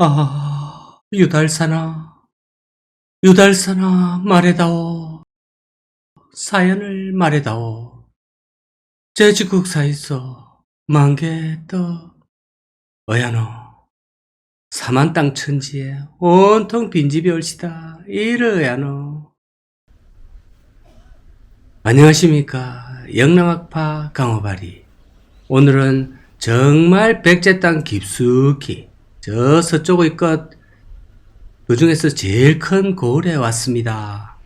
아, 유달사나, 유달사나 말해다오. 사연을 말해다오. 제주국사에서 만개 떠 어야노 사만 땅 천지에 온통 빈집이 올시다 이러야노 안녕하십니까 영남학파 강호바리 오늘은 정말 백제 땅 깊숙이 저 서쪽의 끝 그 중에서 제일 큰 고을에 왔습니다.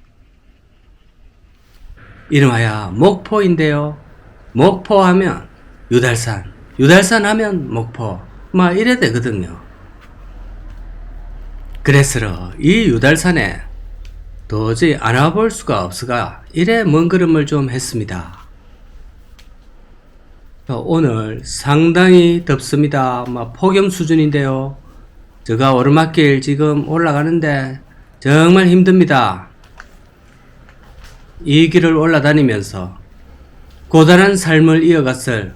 이름하여 목포인데요. 목포 하면 유달산, 유달산 하면 목포, 막 이래 되거든요. 그래서 이 유달산에 도저히 안 와볼 수가 없어가 이래 먼 걸음을 좀 했습니다. 어, 오늘 상당히 덥습니다. 막 폭염 수준인데요. 제가 오르막길 지금 올라가는데 정말 힘듭니다. 이 길을 올라다니면서 고단한 삶을 이어갔을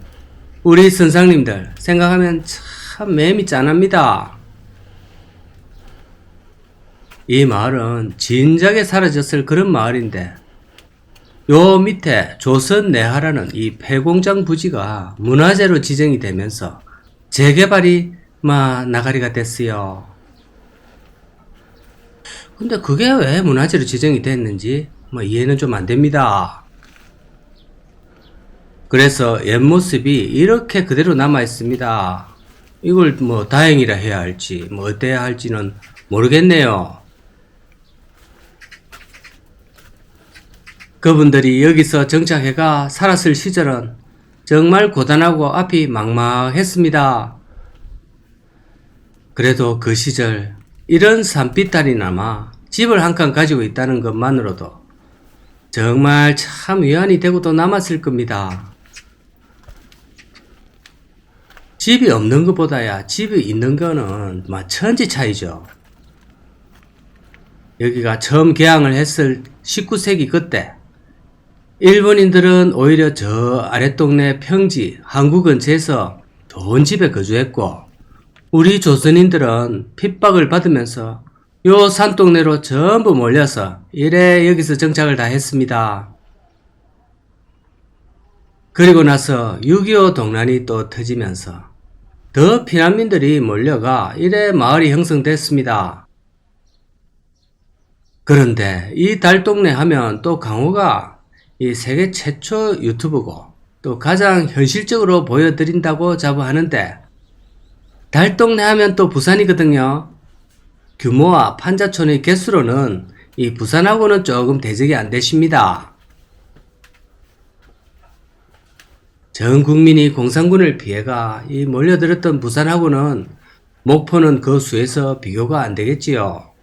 우리 선상님들 생각하면 참 매미 짠합니다. 이 마을은 진작에 사라졌을 그런 마을인데 요 밑에 조선 내하라는 이 폐공장 부지가 문화재로 지정이 되면서 재개발이 마 나가리가 됐어요. 근데 그게 왜 문화재로 지정이 됐는지 뭐 이해는 좀 안 됩니다. 그래서 옛 모습이 이렇게 그대로 남아 있습니다. 이걸 뭐 다행이라 해야 할지 뭐 어때야 할지는 모르겠네요. 그분들이 여기서 정착해가 살았을 시절은 정말 고단하고 앞이 막막했습니다. 그래도 그 시절 이런 산비탈이나마 집을 한 칸 가지고 있다는 것만으로도 정말 참 위안이 되고도 남았을 겁니다. 집이 없는 것보다야 집이 있는 거는 막 천지 차이죠. 여기가 처음 개항을 했을 19세기 그때 일본인들은 오히려 저 아랫동네 평지 항구 근처에서 좋은 집에 거주했고 우리 조선인들은 핍박을 받으면서 요 산동네로 전부 몰려서 이래 여기서 정착을 다 했습니다. 그리고 나서 6.25 동란이 또 터지면서 더 피난민들이 몰려가 이래 마을이 형성됐습니다. 그런데 이 달동네 하면 또 강호가 이 세계 최초 유튜브고 또 가장 현실적으로 보여드린다고 자부하는데 달동네 하면 또 부산이거든요. 규모와 판자촌의 개수로는 이 부산하고는 조금 대적이 안 되십니다. 전 국민이 공산군을 피해가 이 몰려들었던 부산하고는 목포는 그 수에서 비교가 안 되겠지요.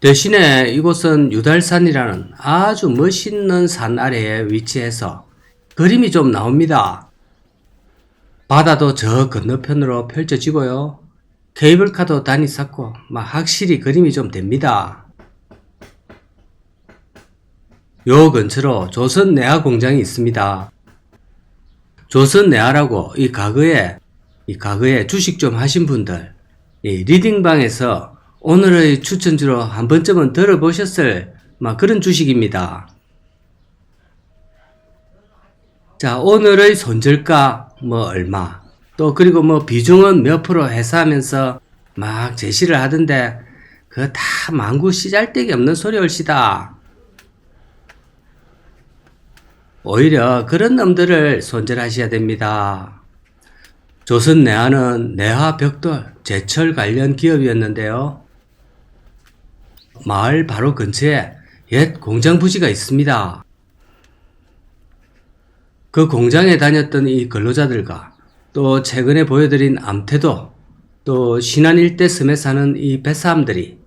대신에 이곳은 유달산이라는 아주 멋있는 산 아래에 위치해서 그림이 좀 나옵니다. 바다도 저 건너편으로 펼쳐지고요. 케이블카도 단이 쌓고 막 확실히 그림이 좀 됩니다. 요 근처로 조선 내화 공장이 있습니다. 조선 내화라고 이 과거에 이 과거에 주식 좀 하신 분들 이 리딩방에서 오늘의 추천주로 한 번쯤은 들어보셨을 막 그런 주식입니다. 자, 오늘의 손절가 뭐 얼마, 또 그리고 뭐 비중은 몇 프로 회사하면서 막 제시를 하던데 그거 다 망구 씨잘데기 없는 소리 올시다. 오히려 그런 놈들을 손절하셔야 됩니다. 조선 내화는 내화 벽돌 제철 관련 기업이었는데요. 마을 바로 근처에 옛 공장 부지가 있습니다. 그 공장에 다녔던 이 근로자들과 또 최근에 보여드린 암태도 또 신안 일대 섬에 사는 이 뱃사람들이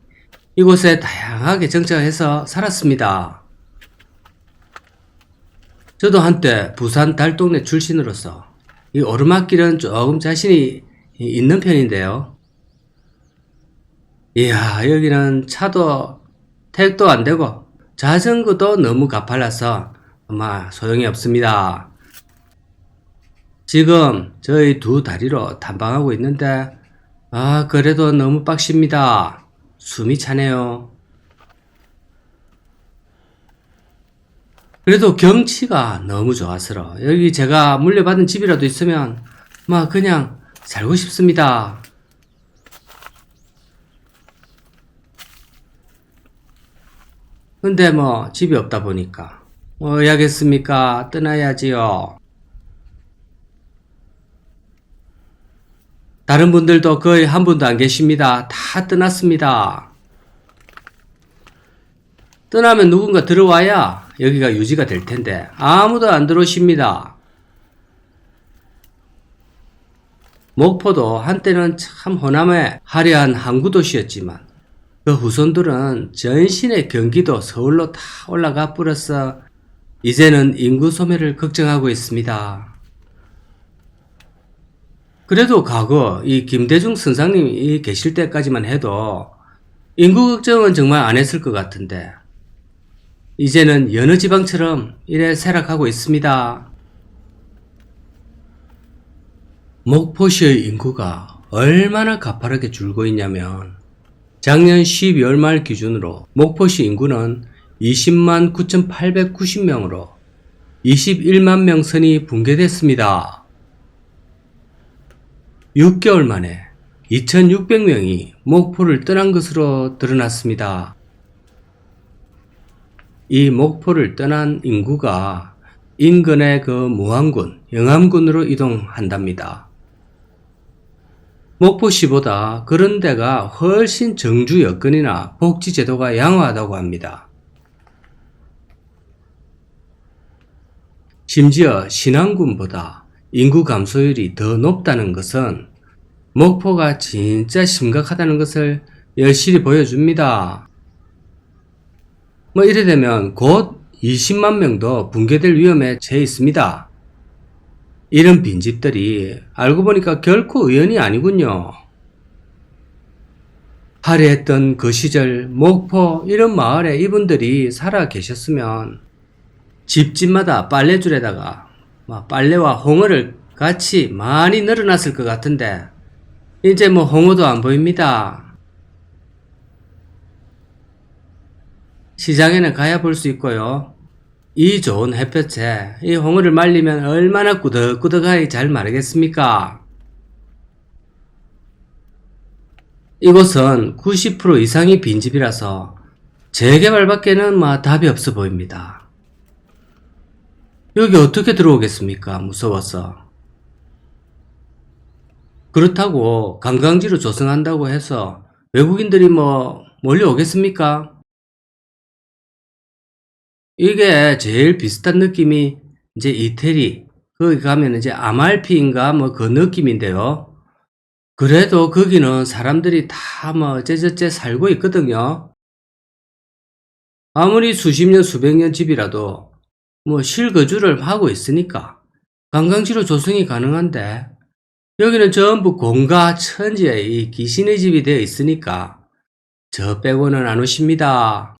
이곳에 다양하게 정착해서 살았습니다. 저도 한때 부산 달동네 출신으로서 이 오르막길은 조금 자신이 있는 편인데요. 이야, 여기는 차도 택도 안 되고 자전거도 너무 가팔라서 아마 소용이 없습니다. 지금 저희 두 다리로 탐방하고 있는데 아, 그래도 너무 빡십니다. 숨이 차네요. 그래도 경치가 너무 좋아서 여기 제가 물려받은 집이라도 있으면 막 그냥 살고 싶습니다. 근데 뭐 집이 없다 보니까 뭐 해야겠습니까? 떠나야지요. 다른 분들도 거의 한 분도 안 계십니다. 다 떠났습니다. 떠나면 누군가 들어와야 여기가 유지가 될 텐데 아무도 안 들어오십니다. 목포도 한때는 참 호남의 화려한 항구 도시였지만 그 후손들은 전신의 경기도 서울로 다 올라가 뿌려서 이제는 인구 소멸을 걱정하고 있습니다. 그래도 과거 이 김대중 선상님이 계실 때까지만 해도 인구 걱정은 정말 안 했을 것 같은데 이제는 여느 지방처럼 이래 쇠락하고 있습니다. 목포시의 인구가 얼마나 가파르게 줄고 있냐면 작년 12월 말 기준으로 목포시 인구는 20만 9,890명으로 21만 명 선이 붕괴됐습니다. 6개월 만에 2,600명이 목포를 떠난 것으로 드러났습니다. 이 목포를 떠난 인구가 인근의 그 무안군, 영암군으로 이동한답니다. 목포시보다 그런 데가 훨씬 정주 여건이나 복지 제도가 양호하다고 합니다. 심지어 신안군보다 인구 감소율이 더 높다는 것은 목포가 진짜 심각하다는 것을 열실히 보여줍니다. 뭐 이래 되면 곧 20만 명도 붕괴될 위험에 처해 있습니다. 이런 빈집들이 알고 보니까 결코 의원이 아니군요. 화려했던 그 시절 목포 이런 마을에 이분들이 살아 계셨으면 집집마다 빨래줄에다가 막 빨래와 홍어를 같이 많이 늘어났을 것 같은데 이제 뭐 홍어도 안 보입니다. 시장에는 가야 볼 수 있고요. 이 좋은 햇볕에 이 홍어를 말리면 얼마나 꾸덕꾸덕하게 잘 마르겠습니까? 이곳은 90% 이상이 빈집이라서 재개발밖에는 뭐 답이 없어 보입니다. 여기 어떻게 들어오겠습니까? 무서워서. 그렇다고 관광지로 조성한다고 해서 외국인들이 뭐 몰려오겠습니까? 이게 제일 비슷한 느낌이 이제 이태리 거기 가면 이제 아말피인가 뭐 그 느낌인데요. 그래도 거기는 사람들이 다 뭐 어째저째 살고 있거든요. 아무리 수십 년 수백 년 집이라도 뭐 실거주를 하고 있으니까 관광지로 조성이 가능한데 여기는 전부 공가 천지의 이 귀신의 집이 되어 있으니까 저 빼고는 안 오십니다.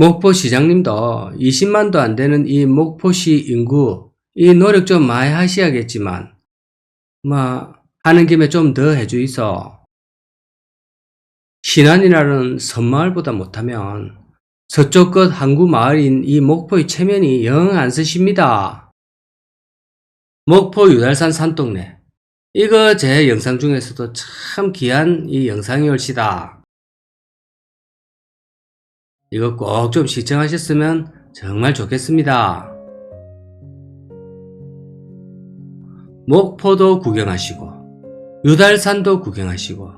목포 시장님도 20만도 안 되는 이 목포시 인구 이 노력 좀 많이 하셔야겠지만 뭐 하는 김에 좀 더 해주이소. 신안이라는 섬마을보다 못하면 서쪽 끝 항구 마을인 이 목포의 체면이 영 안 쓰십니다. 목포 유달산 산동네 이거 제 영상 중에서도 참 귀한 이 영상이 올시다. 이거 꼭 좀 시청하셨으면 정말 좋겠습니다. 목포도 구경하시고 유달산도 구경하시고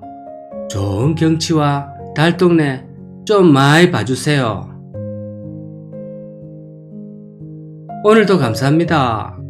좋은 경치와 달동네 좀 많이 봐주세요. 오늘도 감사합니다.